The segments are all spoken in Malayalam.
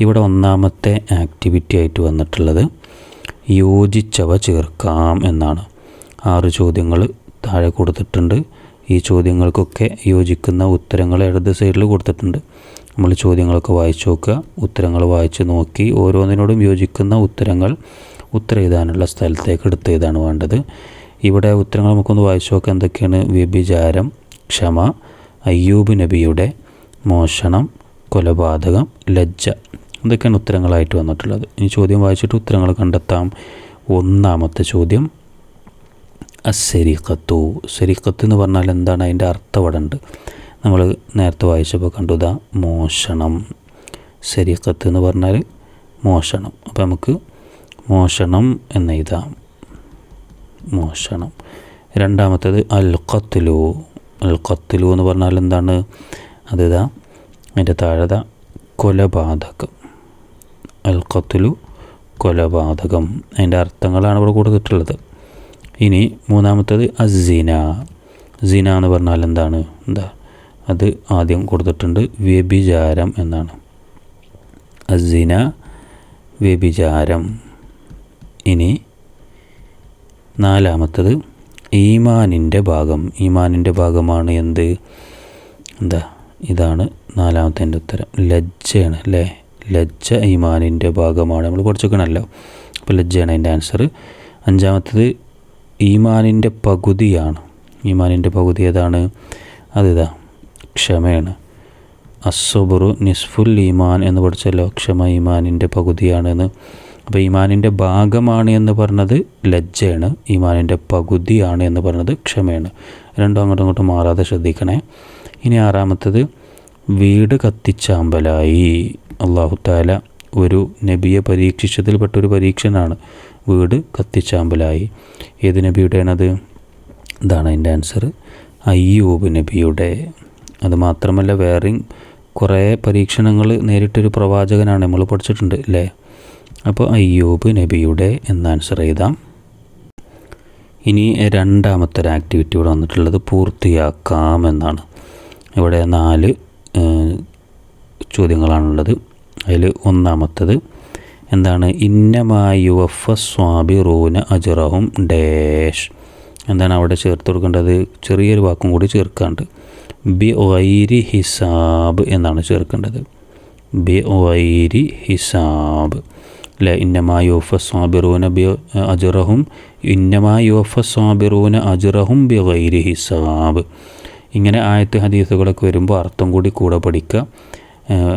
ഇവിടെ ഒന്നാമത്തെ ആക്ടിവിറ്റി ആയിട്ട് വന്നിട്ടുള്ളത് യോജിച്ചവ ചേർക്കാം എന്നാണ്. ആറ് ചോദ്യങ്ങൾ താഴെ കൊടുത്തിട്ടുണ്ട്. ഈ ചോദ്യങ്ങൾക്കൊക്കെ യോജിക്കുന്ന ഉത്തരങ്ങൾ ഇടത് സൈഡിൽ കൊടുത്തിട്ടുണ്ട്. നമ്മൾ ചോദ്യങ്ങളൊക്കെ വായിച്ചു നോക്കുക. ഉത്തരങ്ങൾ വായിച്ച് നോക്കി ഓരോന്നിനോടും യോജിക്കുന്ന ഉത്തരങ്ങൾ ഉത്തരം എഴുതാനുള്ള സ്ഥലത്തേക്ക് എടുത്ത് എഴുതാണ് വേണ്ടത്? ഇവിടെ ഉത്തരങ്ങൾ നമുക്കൊന്ന് വായിച്ചു നോക്കാം. എന്തൊക്കെയാണ്? വ്യഭിചാരം ക്ഷമ അയ്യൂബ് നബിയുടെ മോഷണം കൊലപാതകം ലജ്ജ. ഇതൊക്കെയാണ് ഉത്തരങ്ങളായിട്ട് വന്നിട്ടുള്ളത്? ഇനി ചോദ്യം വായിച്ചിട്ട് ഉത്തരങ്ങൾ കണ്ടെത്താം. ഒന്നാമത്തെ ചോദ്യം അസരിഖത്തു സരിഖത്ത് എന്ന് പറഞ്ഞാൽ എന്താണ്? അതിന്റെ അർത്ഥം അവിടെ ഉണ്ട്. നമ്മൾ നേരത്തെ വായിച്ചപ്പോൾ കണ്ടു ഇതാ മോഷണം. സരിഖത്ത് എന്ന് പറഞ്ഞാൽ മോഷണം. അപ്പോൾ നമുക്ക് മോഷണം എന്ന് എഴുതാം. മോഷണം. രണ്ടാമത്തേത് അൽ ഖത്ലു അൽ ഖത്ലു എന്ന് പറഞ്ഞാൽ എന്താണ്? അത് ഇതാ അതിന്റെ താഴെത കൊലപാതകം. അൽ ഖത്ലു കൊലപാതകം. അതിന്റെ അർത്ഥങ്ങളാണ് ഇവിടെ കൊടുത്തിട്ടുള്ളത്. ഇനി മൂന്നാമത്തത് അസിന സിന എന്ന് പറഞ്ഞാൽ എന്താണ്? എന്താ? അത് ആദ്യം കൊടുത്തിട്ടുണ്ട് വ്യഭിചാരം എന്നാണ്. അസിന വ്യഭിചാരം. ഇനി നാലാമത്തത് ഈമാനിന്റെ ഭാഗം. ഈമാനിന്റെ ഭാഗമാണ് എന്ത്? എന്താ? ഇതാണ് നാലാമത്തെ ഉത്തരം. ലജ്ജയാണ് അല്ലേ? ലജ്ജ ഈമാനിന്റെ ഭാഗമാണ്. നമ്മൾ പഠിച്ചേക്കണമല്ലോ അപ്പോൾ ലജ്ജയാണ് അതിന്റെ ആൻസർ അഞ്ചാമത്തത് ഈമാനിന്റെ പകുതിയാണ്. ഈമാനിന്റെ പകുതി ഏതാണ്? അതിതാ ക്ഷമയാണ്. അസ്സുബുറു നിസ്ഫുൽ ഈമാൻ എന്ന് പഠിച്ചല്ലോ. ക്ഷമ ഈമാനിന്റെ പകുതിയാണെന്ന്. അപ്പോൾ ഈമാനിന്റെ ഭാഗമാണ് എന്ന് പറഞ്ഞത് ലജ്ജയാണ്. ഈമാനിന്റെ പകുതിയാണ് എന്ന് പറഞ്ഞത് ക്ഷമയാണ്. രണ്ടും അങ്ങോട്ടും ഇങ്ങോട്ടും മാറാതെ ശ്രദ്ധിക്കണേ. ഇനി ആറാമത്തത് വീട് കത്തിച്ചാമ്പലായി. അള്ളാഹുത്താല ഒരു നബിയെ പരീക്ഷിച്ചതിൽപ്പെട്ട ഒരു പരീക്ഷനാണ്. വീട് കത്തിച്ചാമ്പലായി. ഏത് നബിയുടെയാണത്? ഇതാണ് അതിന്റെ ആൻസർ അയ്യൂബ് നബിയുടെ. അത് മാത്രമല്ല വേറെയും കുറേ പരീക്ഷണങ്ങൾ നേരിട്ടൊരു പ്രവാചകനാണ് നമ്മൾ പഠിച്ചിട്ടുണ്ട് അല്ലേ? അപ്പോൾ അയ്യൂബ് നബിയുടെ എന്ന ആൻസർ എഴുതാം. ഇനി രണ്ടാമത്തെ ഒരു ആക്ടിവിറ്റി ഇവിടെ വന്നിട്ടുള്ളത് പൂർത്തിയാക്കാം എന്നാണ്. ഇവിടെ നാല് ചോദ്യങ്ങളാണുള്ളത്. അതിൽ ഒന്നാമത്തത് എന്താണ്? ഇന്നമായുവഫ സ്വാബിറൂന അജറഹും ഡാഷ്. എന്താണ് അവിടെ ചേർത്ത് കൊടുക്കേണ്ടത്? ചെറിയൊരു വാക്കും കൂടി ചേർക്കാണ്ട്. ബി വൈരി ഹിസാബ് എന്നാണ് ചേർക്കേണ്ടത്. ബി വൈരി ഹിസാബ്. അല്ലെ? ഇന്നമായുഫ സ്വാബിറൂന ബി അജറഹും ഇന്നമായുഫ സ്വാബിറൂന അജറഹും ബി വൈരി ഹിസാബ് ഇങ്ങനെ ആയത്ത് ഹദീസുകളൊക്കെ വരുമ്പോൾ അർത്ഥം കൂടി കൂടെ പഠിക്കുക.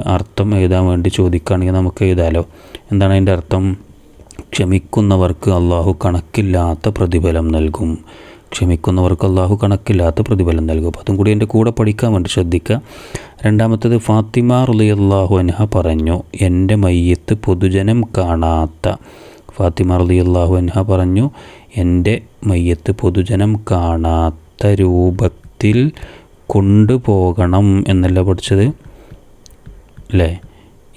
അർത്ഥം എഴുതാൻ വേണ്ടി ചോദിക്കുകയാണെങ്കിൽ നമുക്ക് എഴുതാലോ. എന്താണ് അതിന്റെ അർത്ഥം? ക്ഷമിക്കുന്നവർക്ക് അള്ളാഹു കണക്കില്ലാത്ത പ്രതിഫലം നൽകും. ക്ഷമിക്കുന്നവർക്ക് അള്ളാഹു കണക്കില്ലാത്ത പ്രതിഫലം നൽകും. അപ്പോൾ അതും കൂടി എന്റെ കൂടെ പഠിക്കാൻ വേണ്ടി ശ്രദ്ധിക്കുക. രണ്ടാമത്തത് ഫാത്തിമ റുലി അള്ളാഹു അൻഹ പറഞ്ഞു എന്റെ മയ്യത്ത് പൊതുജനം കാണാത്ത ഫാത്തിമ റുലി അള്ളാഹു അൻഹ പറഞ്ഞു എന്റെ മയ്യത്ത് പൊതുജനം കാണാത്ത രൂപത്തിൽ കൊണ്ടുപോകണം എന്നല്ല പഠിച്ചത്? അല്ലേ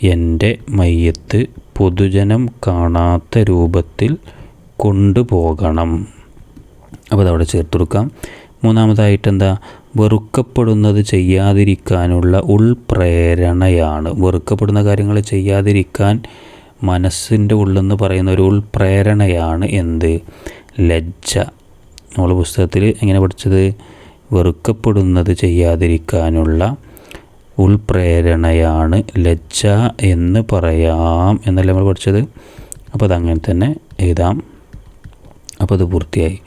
എന്റെ മയ്യത്ത് പൊതുജനം കാണാത്ത രൂപത്തിൽ കൊണ്ടുപോകണം. അപ്പോൾ അതവിടെ ചേർത്ത് കൊടുക്കാം. മൂന്നാമതായിട്ട് എന്താ വെറുക്കപ്പെടുന്നത് ചെയ്യാതിരിക്കാനുള്ള ഉൾപ്രേരണയാണ്. വെറുക്കപ്പെടുന്ന കാര്യങ്ങൾ ചെയ്യാതിരിക്കാൻ മനസ്സിന്റെ ഉള്ളെന്ന് പറയുന്ന ഒരു ഉൾപ്രേരണയാണ് എന്ത്? ലജ്ജ. നമ്മൾ പുസ്തകത്തിൽ എങ്ങനെ പഠിച്ചത്? വെറുക്കപ്പെടുന്നത് ചെയ്യാതിരിക്കാനുള്ള ഉൾപ്രേരണയാണ് ലജ്ജ എന്ന് പറയാം എന്നല്ല നമ്മൾ പഠിച്ചത്? അപ്പോൾ അതങ്ങനെ തന്നെ എഴുതാം. അപ്പോൾ അത് പൂർത്തിയായി.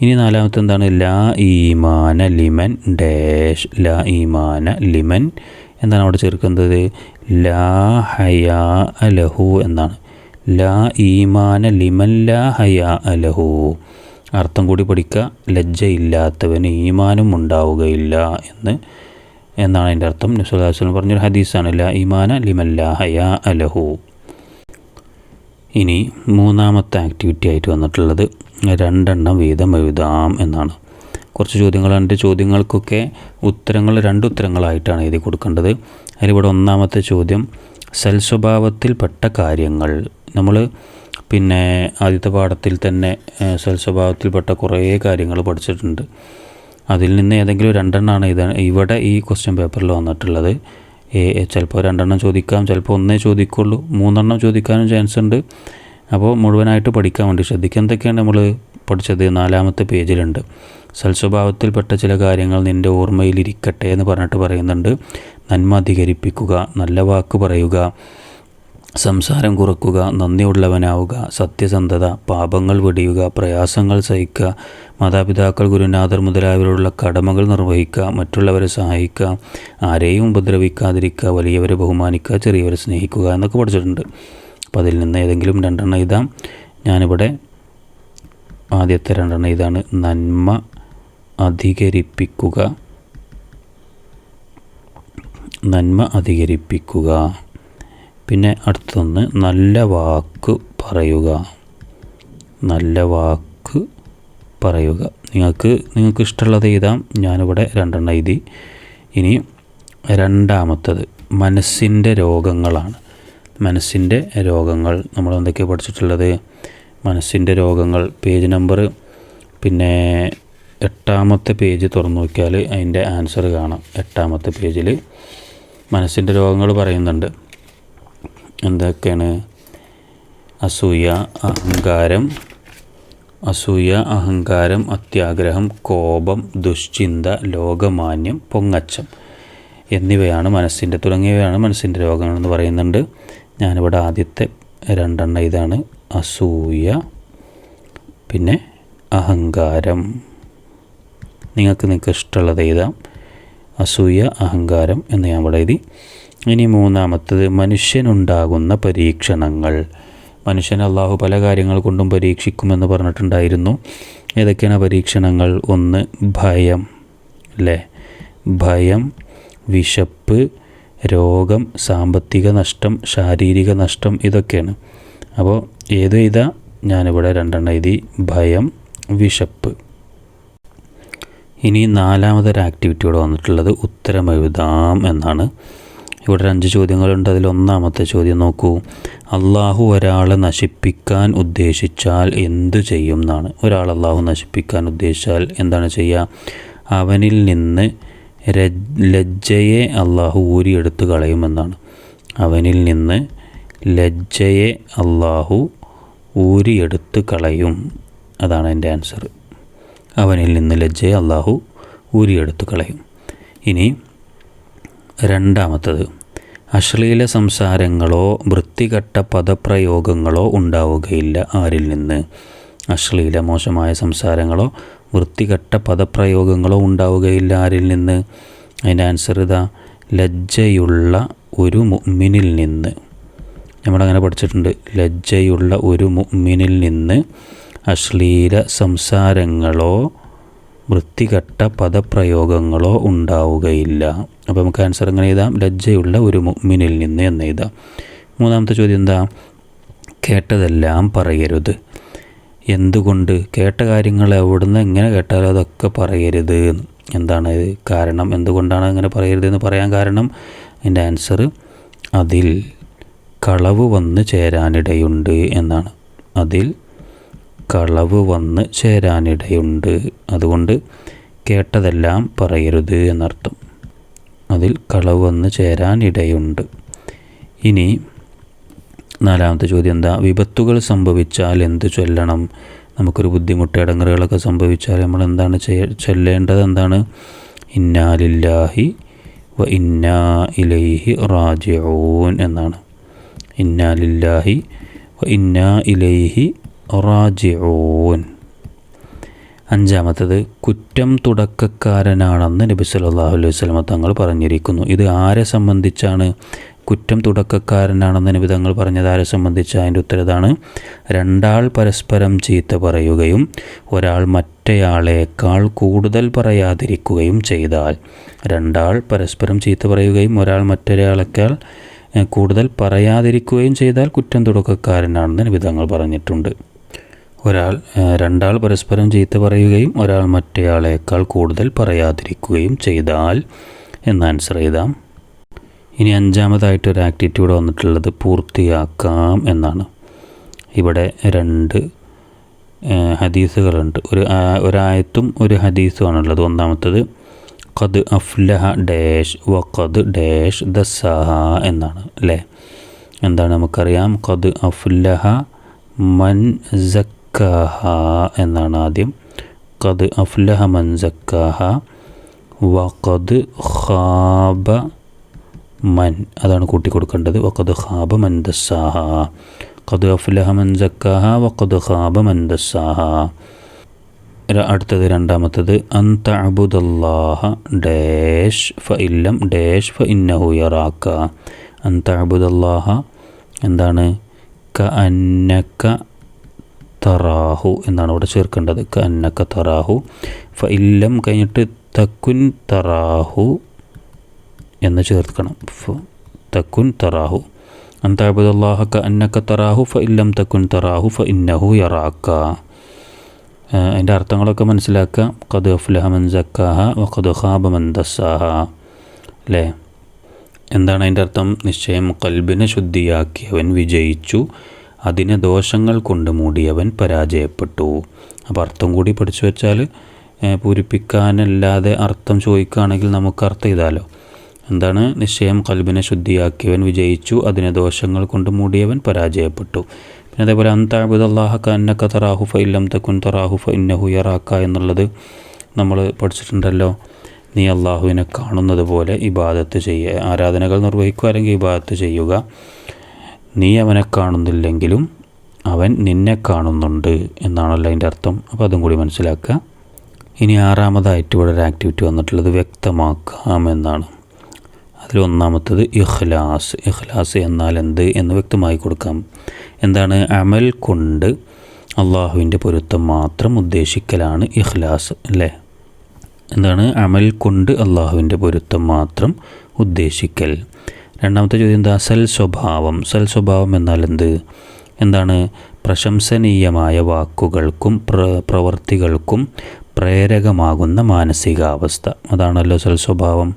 ഇനി നാലാമത്തെ എന്താണ്? ലാ ഈമാന ലിമൻ ഡാഷ്. ലാ ഈമാന ലിമൻ എന്താണ് അവിടെ ചേർക്കുന്നത് ലാ ഹയാ അലഹു എന്നാണ്. ലാ ഈമാന ലിമൻ ലാ ഹയാ അലഹു അർത്ഥം കൂടി പഠിക്കുക. ലജ്ജയില്ലാത്തവന് ഈമാനും ഉണ്ടാവുകയില്ല എന്ന് എന്നാണ് അതിന്റെ അർത്ഥം. നസുല്ലാസ്ലം പറഞ്ഞൊരു ഹദീസാണ് ല ഈമാന ലിമല്ലാഹയ അലഹു. ഇനി മൂന്നാമത്തെ ആക്ടിവിറ്റി ആയിട്ട് വന്നിട്ടുള്ളത് രണ്ടെണ്ണം വീതം എഴുതാം എന്നാണ്. കുറച്ച് ചോദ്യങ്ങളുണ്ട് ചോദ്യങ്ങൾക്കൊക്കെ ഉത്തരങ്ങൾ രണ്ട് ഉത്തരങ്ങളായിട്ടാണ് എഴുതി കൊടുക്കേണ്ടത്. അതിലിവിടെ ഒന്നാമത്തെ ചോദ്യം സൽസ്വഭാവത്തിൽപ്പെട്ട കാര്യങ്ങൾ. നമ്മൾ പിന്നെ ആദ്യത്തെ പാഠത്തിൽ തന്നെ സൽസ്വഭാവത്തിൽപ്പെട്ട കുറേ കാര്യങ്ങൾ പഠിച്ചിട്ടുണ്ട്. അതിൽ നിന്ന് ഏതെങ്കിലും രണ്ടെണ്ണമാണ് ഇത് ഇവിടെ ഈ ക്വസ്റ്റ്യൻ പേപ്പറിൽ വന്നിട്ടുള്ളത്. ചിലപ്പോൾ രണ്ടെണ്ണം ചോദിക്കാം ചിലപ്പോൾ ഒന്നേ ചോദിക്കുള്ളൂ മൂന്നെണ്ണം ചോദിക്കാനും ചാൻസ് ഉണ്ട്. അപ്പോൾ മുഴുവനായിട്ട് പഠിക്കാൻ വേണ്ടി ശ്രദ്ധിക്കുക. എന്തൊക്കെയാണ് നമ്മൾ പഠിച്ചത്? നാലാമത്തെ പേജിലുണ്ട്. സൽസ്വഭാവത്തിൽപ്പെട്ട ചില കാര്യങ്ങൾ നിന്റെ ഓർമ്മയിലിരിക്കട്ടെ എന്ന് പറഞ്ഞിട്ട് പറയുന്നുണ്ട്. നന്മ അധികരിപ്പിക്കുക നല്ല വാക്ക് പറയുക സംസാരം കുറക്കുക നന്ദിയുള്ളവനാവുക സത്യസന്ധത പാപങ്ങൾ വെടിയുക പ്രയാസങ്ങൾ സഹിക്കുക മാതാപിതാക്കൾ ഗുരുനാഥർ മുതലായവരോടുള്ള കടമകൾ നിർവഹിക്കുക മറ്റുള്ളവരെ സഹായിക്കുക ആരെയും ഉപദ്രവിക്കാതിരിക്കുക വലിയവരെ ബഹുമാനിക്കുക ചെറിയവരെ സ്നേഹിക്കുക എന്നൊക്കെ പഠിച്ചിട്ടുണ്ട്. അപ്പോൾ അതിൽ നിന്ന് ഏതെങ്കിലും രണ്ടെണ്ണം ഇതാം ഞാനിവിടെ ആദ്യത്തെ രണ്ടെണ്ണം ഇതാണ്. നന്മ അധികരിപ്പിക്കുക. നന്മ അധികരിപ്പിക്കുക. പിന്നെ അടുത്തൊന്ന് നല്ല വാക്ക് പറയുക. നല്ല വാക്ക് പറയുക. നിങ്ങൾക്ക് നിങ്ങൾക്ക് ഇഷ്ടമുള്ളത് എഴുതാം. ഞാനിവിടെ രണ്ടെണ്ണം എഴുതി. ഇനി രണ്ടാമത്തത് മനസ്സിന്റെ രോഗങ്ങളാണ്. മനസ്സിന്റെ രോഗങ്ങൾ നമ്മൾ എന്തൊക്കെയാണ് പഠിച്ചിട്ടുള്ളത്? മനസ്സിന്റെ രോഗങ്ങൾ പേജ് നമ്പർ പിന്നെ എട്ടാമത്തെ പേജ് തുറന്നു നോക്കിയാൽ അതിന്റെ ആൻസർ കാണാം. എട്ടാമത്തെ പേജിൽ മനസ്സിന്റെ രോഗങ്ങൾ പറയുന്നുണ്ട്. എന്തൊക്കെയാണ്? അസൂയ അഹങ്കാരം. അസൂയ അഹങ്കാരം അത്യാഗ്രഹം കോപം ദുശ്ചിന്ത ലോകമാന്യം പൊങ്ങച്ചം എന്നിവയാണ് മനസ്സിന്റെ തുടങ്ങിയവയാണ് മനസ്സിന്റെ രോഗങ്ങളെന്ന് പറയുന്നുണ്ട്. ഞാനിവിടെ ആദ്യത്തെ രണ്ടെണ്ണം ഇതാണ്. അസൂയ പിന്നെ അഹങ്കാരം. നിങ്ങൾക്ക് നിങ്ങൾക്ക് ഇഷ്ടമുള്ളത് എഴുതാം. അസൂയ അഹങ്കാരം എന്ന് ഞാൻ ഇവിടെ എഴുതി. ഇനി മൂന്നാമത്തത് മനുഷ്യനുണ്ടാകുന്ന പരീക്ഷണങ്ങൾ. മനുഷ്യൻ അള്ളാഹു പല കാര്യങ്ങൾ കൊണ്ടും പരീക്ഷിക്കുമെന്ന് പറഞ്ഞിട്ടുണ്ടായിരുന്നു. ഏതൊക്കെയാണ് പരീക്ഷണങ്ങൾ? ഒന്ന് ഭയം അല്ലേ ഭയം വിശപ്പ് രോഗം സാമ്പത്തിക നഷ്ടം ശാരീരിക നഷ്ടം ഇതൊക്കെയാണ്. അപ്പോൾ ഏത് എഴുതാ? ഞാനിവിടെ രണ്ടെണ്ണം എഴുതി. ഭയം വിശപ്പ്. ഇനി നാലാമതൊരു ആക്ടിവിറ്റിയോടെ വന്നിട്ടുള്ളത് ഉത്തരം എഴുതാം എന്നാണ്. ഇവിടെ അഞ്ച് ചോദ്യങ്ങളുണ്ട്. അതിൽ ഒന്നാമത്തെ ചോദ്യം നോക്കൂ. അള്ളാഹു ഒരാളെ നശിപ്പിക്കാൻ ഉദ്ദേശിച്ചാൽ എന്തു ചെയ്യും എന്നാണ്. ഒരാൾ അള്ളാഹു നശിപ്പിക്കാൻ ഉദ്ദേശിച്ചാൽ എന്താണ് ചെയ്യുക? അവനിൽ നിന്ന് ലജ്ജയെ അള്ളാഹു ഊരിയെടുത്ത് കളയുമെന്നാണ് അവനിൽ നിന്ന് ലജ്ജയെ അള്ളാഹു ഊരിയെടുത്ത് കളയും. അതാണ് എന്റെ ആൻസർ. അവനിൽ നിന്ന് ലജ്ജയെ അള്ളാഹു ഊരിയെടുത്ത് കളയും. ഇനി രണ്ടാമത്തത്. അശ്ലീല സംസാരങ്ങളോ വൃത്തികെട്ട പദപ്രയോഗങ്ങളോ ഉണ്ടാവുകയില്ല ആരിൽ നിന്ന്. അശ്ലീല മോശമായ സംസാരങ്ങളോ വൃത്തികെട്ട പദപ്രയോഗങ്ങളോ ഉണ്ടാവുകയില്ല ആരിൽ നിന്ന്. അതിന്റെ ആൻസർ ഇതാ ലജ്ജയുള്ള ഒരു മുമ്മിനിൽ നിന്ന്. നമ്മളങ്ങനെ പഠിച്ചിട്ടുണ്ട് ലജ്ജയുള്ള ഒരു മുമ്മിനിൽ നിന്ന് അശ്ലീല സംസാരങ്ങളോ വൃത്തികെട്ട പദപ്രയോഗങ്ങളോ ഉണ്ടാവുകയില്ല. അപ്പോൾ നമുക്ക് ആൻസർ എങ്ങനെ എഴുതാം? ലജ്ജയുള്ള ഒരു മുഅ്മിനിൽ നിന്ന് എന്ന് എഴുതാം. മൂന്നാമത്തെ ചോദ്യം എന്താ? കേട്ടതെല്ലാം പറയരുത്. എന്തുകൊണ്ട്? കേട്ട കാര്യങ്ങൾ എവിടുന്ന് എങ്ങനെ കേട്ടാലും അതൊക്കെ പറയരുത്. എന്താണ് കാരണം? എന്തുകൊണ്ടാണ് അങ്ങനെ പറയരുതെന്ന് പറയാൻ കാരണം? അതിന്റെ ആൻസർ അതിൽ കളവ് വന്ന് ചേരാനിടയുണ്ട് എന്നാണ്. അതിൽ കളവ് വന്ന് ചേരാനിടയുണ്ട്. അതുകൊണ്ട് കേട്ടതെല്ലാം പറയരുത് എന്നർത്ഥം. അതിൽ കളവ് വന്ന് ചേരാനിടയുണ്ട്. ഇനി നാലാമത്തെ ചോദ്യം എന്താ? വിപത്തുകൾ സംഭവിച്ചാൽ എന്ത് ചൊല്ലണം? നമുക്കൊരു ബുദ്ധിമുട്ട് ഇടങ്ങറുകളൊക്കെ സംഭവിച്ചാൽ നമ്മൾ എന്താണ് ചൊല്ലേണ്ടത് എന്താണ്? ഇന്നാലില്ലാഹി വ ഇന്നാ ഇലൈഹി റാജിഊൻ എന്നാണ്. ഇന്നാലില്ലാഹി വ ഇന്നാ ഇലൈഹി റാജിഊൻ. അഞ്ചാമത്തത് കുറ്റം തുടക്കക്കാരനാണെന്ന് നബി സല്ലല്ലാഹു അലൈഹി വസല്ലമ തങ്ങൾ പറഞ്ഞിരിക്കുന്നു. ഇത് ആരെ സംബന്ധിച്ചാണ്? കുറ്റം തുടക്കക്കാരനാണെന്ന് നബി തങ്ങൾ പറഞ്ഞത് ആരെ സംബന്ധിച്ച്? അതിന്റെ ഉത്തരതാണ് രണ്ടാൾ പരസ്പരം ചീത്ത പറയുകയും ഒരാൾ മറ്റേയാളേക്കാൾ കൂടുതൽ പറയാതിരിക്കുകയും ചെയ്താൽ. രണ്ടാൾ പരസ്പരം ചീത്ത പറയുകയും ഒരാൾ മറ്റൊരാളേക്കാൾ കൂടുതൽ പറയാതിരിക്കുകയും ചെയ്താൽ കുറ്റം തുടക്കക്കാരനാണെന്ന് നബി തങ്ങൾ പറഞ്ഞിട്ടുണ്ട്. ഒരാൾ രണ്ടാൾ പരസ്പരം ചീത്ത പറയുകയും ഒരാൾ മറ്റേയാളേക്കാൾ കൂടുതൽ പറയാതിരിക്കുകയും ചെയ്താൽ എന്ന് ആൻസർ ചെയ്താം ഇനി അഞ്ചാമതായിട്ട് ഒരു ആക്ടിവിറ്റി വന്നിട്ടുള്ളത് പൂർത്തിയാക്കാം എന്നാണ്. ഇവിടെ രണ്ട് ഹദീസുകളുണ്ട്. ഒരു ഒരായത്തും ഒരു ഹദീസുമാണുള്ളത്. ഒന്നാമത്തത് ഖദ് അഫ്ലഹ ഡാഷ് വഖദ് ഡാഷ് ദസ്സാഹ എന്നാണ് അല്ലേ? എന്താണ് നമുക്കറിയാം? ഖദ് അഫ്ലഹ മൻ സക്കാഹ എന്നാണ് ആദ്യം. കത് അഫ്ലഹ മൻ സക്കാഹ. വഖദ് ഖാബ മൻ. അതാണ് കൂട്ടി കൊടുക്കേണ്ടത്. വഖദ് ഖാബ മൻ ദസ്സാഹ. ഖദ് അഫ്ലഹ മൻ സക്കാഹ വഖദ് ഖാബ മൻ ദസ്സാഹ. അടുത്തത് രണ്ടാമത്തത്. അന്ത അബുദല്ലാഹ ഡാഷ് ഫ ഇല്ലം ഡാഷ് ഫ ഇന്നഹു യറാക്ക. അന്ത അബുദല്ലാഹ എന്താണ്? ക അന്നക്ക തറാഹു എന്നാണ് ഇവിടെ ചേർക്കേണ്ടത്. കന്നക്ക തറാഹു. ഫ ഇല്ലം കഴിഞ്ഞിട്ട് തക്കുൻ തറാഹു എന്ന് ചേർക്കണം. തക്കുൻ തറാഹു. അന്ത അബുദല്ലാഹ ക അന്നക്ക തറാഹു ഫ ഇല്ലം തക്കുൻ തറാഹു ഫ ഇന്നഹു യറാക്ക അതിന്റെ അർത്ഥങ്ങളൊക്കെ മനസ്സിലാക്കുക ഖദ് അഫ്ലഹ മൻ സക്കാഹ വ ഖദ് ഖാബ മൻ അല്ലേ? എന്താണ് അതിന്റെ അർത്ഥം? നിശ്ചയം കൽബിനെ ശുദ്ധിയാക്കിയവൻ വിജയിച്ചു. അതിനെ ദോഷങ്ങൾ കൊണ്ട് മൂടിയവൻ പരാജയപ്പെട്ടു. അപ്പോൾ അർത്ഥം കൂടി പഠിച്ചു വെച്ചാൽ പൂരിപ്പിക്കാനല്ലാതെ അർത്ഥം ചോദിക്കുകയാണെങ്കിൽ നമുക്ക് അർത്ഥം ഇതാലോ എന്താണ്? നിശ്ചയം കൽബിനെ ശുദ്ധിയാക്കിയവൻ വിജയിച്ചു അതിനെ ദോഷങ്ങൾ കൊണ്ട് മൂടിയവൻ പരാജയപ്പെട്ടു. പിന്നെ അതേപോലെ അന്താബുദല്ലാഹ കന്നക്ക തറാഹു ഫ ഇല്ലം തക്കുൻ തറാഹു ഫ ഇന്നഹു എന്നുള്ളത് നമ്മൾ പഠിച്ചിട്ടുണ്ടല്ലോ. നീ അള്ളാഹുവിനെ കാണുന്നത് പോലെ ഇബാദത്ത് ചെയ്യുക ആരാധനകൾ നിർവഹിക്കുക അല്ലെങ്കിൽ ഇബാദത്ത് ചെയ്യുക. നീ അവനെ കാണുന്നില്ലെങ്കിലും അവൻ നിന്നെ കാണുന്നുണ്ട് എന്നാണല്ലോ അതിന്റെ അർത്ഥം. അപ്പോൾ അതും കൂടി മനസ്സിലാക്കുക. ഇനി ആറാമതായിട്ട് ഇവിടെ ഒരു ആക്ടിവിറ്റി വന്നിട്ടുള്ളത് വ്യക്തമാക്കാം എന്നാണ്. അതിൽ ഒന്നാമത്തത് ഇഖ്ലാസ്. ഇഖ്ലാസ് എന്നാൽ എന്ത് എന്ന് വ്യക്തമായി കൊടുക്കാം. എന്താണ്? അമൽ കൊണ്ട് അള്ളാഹുവിന്റെ പൊരുത്തം മാത്രം ഉദ്ദേശിക്കലാണ് ഇഖ്ലാസ് അല്ലേ? എന്താണ്? അമൽ കൊണ്ട് അള്ളാഹുവിന്റെ പൊരുത്തം മാത്രം ഉദ്ദേശിക്കൽ. രണ്ടാമത്തെ ചോദ്യം എന്താ? സൽ സ്വഭാവം. സൽ സ്വഭാവം എന്നാൽ എന്ത്? എന്താണ്? പ്രശംസനീയമായ വാക്കുകൾക്കും പ്ര പ്രവർത്തികൾക്കും പ്രേരകമാകുന്ന മാനസികാവസ്ഥ. അതാണല്ലോ സൽ സ്വഭാവം.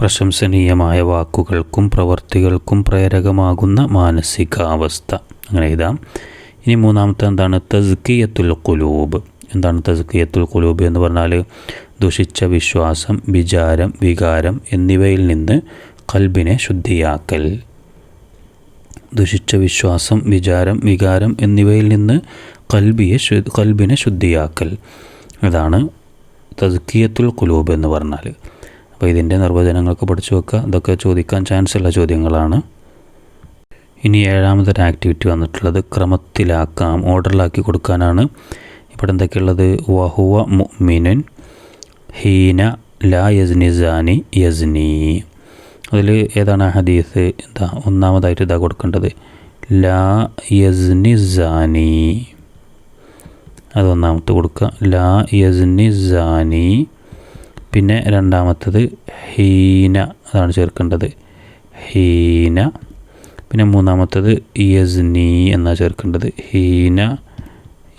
പ്രശംസനീയമായ വാക്കുകൾക്കും പ്രവൃത്തികൾക്കും പ്രേരകമാകുന്ന മാനസികാവസ്ഥ. അങ്ങനെ എഴുതാം. ഇനി മൂന്നാമത്തെ എന്താണ്? തസ്കിയത്തുൽ കുലൂബ് എന്താണ് തസ്കിയത്തുൽ കുലൂബ് എന്ന് പറഞ്ഞാൽ ദുഷിച്ച വിശ്വാസം വിചാരം വികാരം എന്നിവയിൽ നിന്ന് കൽബിനെ ശുദ്ധിയാക്കൽ. ദുഷിച്ച വിശ്വാസം വിചാരം വികാരം എന്നിവയിൽ നിന്ന് കൽബിയെ കൽബിനെ ശുദ്ധിയാക്കൽ. ഇതാണ് തസ്കിയത്തുൽ കുലൂബ് എന്ന് പറഞ്ഞാൽ അപ്പോൾ ഇതിന്റെ നിർവചനങ്ങളൊക്കെ പഠിച്ചു വെക്കുക. ഇതൊക്കെ ചോദിക്കാൻ ചാൻസ് ഉള്ള ചോദ്യങ്ങളാണ്. ഇനി ഏഴാമതൊരു ആക്ടിവിറ്റി വന്നിട്ടുള്ളത് ക്രമത്തിലാക്കാം ഓർഡറിലാക്കി കൊടുക്കാനാണ്. ഇവിടെ എന്തൊക്കെയുള്ളത്? വഹുവ മുഅ്മിനുൻ ഹീന ലാ യസ്നിസാനി യസ്നി. അതിൽ ഏതാണ് ഹദീസ്? എന്താ ഒന്നാമതായിട്ട് ഇതാ കൊടുക്കേണ്ടത്. ലാ യസ്നി സാനി അത് ഒന്നാമത്തെ കൊടുക്കുക ലാ യസ്നി സാനി പിന്നെ രണ്ടാമത്തത് ഹീന. അതാണ് ചേർക്കേണ്ടത്. ഹീന. പിന്നെ മൂന്നാമത്തത് യസ്നി എന്നാ ചേർക്കേണ്ടത്. ഹീന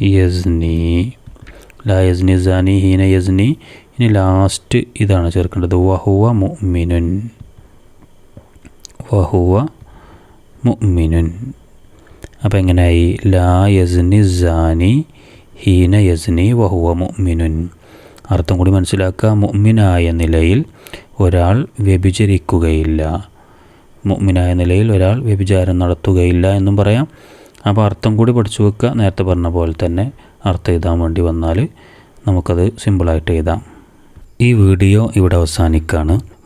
യസ്നി. ലാ യസ്നി സാനി ഹീന യസ്നി. ഇനി ലാസ്റ്റ് ഇതാണ് ചേർക്കേണ്ടത്. വഹുവ മുഅ്മിനുൻ. വഹുവ മുഅ്മിനുൻ. അപ്പോൾ എങ്ങനെയായി ലാ യസ്നി സാനി ഹീന യസ്നി വഹുവ മുഅ്മിനുൻ. അർത്ഥം കൂടി മനസ്സിലാക്കുക. മുഅ്മിനായ നിലയിൽ ഒരാൾ വ്യഭിചരിക്കുകയില്ല. മുഅ്മിനായ നിലയിൽ ഒരാൾ വ്യഭിചാരം നടത്തുകയില്ല എന്നും പറയാം. അപ്പോൾ അർത്ഥം കൂടി പഠിച്ചു വെക്കുക. നേരത്തെ പറഞ്ഞ പോലെ തന്നെ അർത്ഥം എഴുതാൻ വേണ്ടി വന്നാൽ നമുക്കത് സിമ്പിളായിട്ട് എഴുതാം. ഈ വീഡിയോ ഇവിടെ അവസാനിക്കുകയാണ്.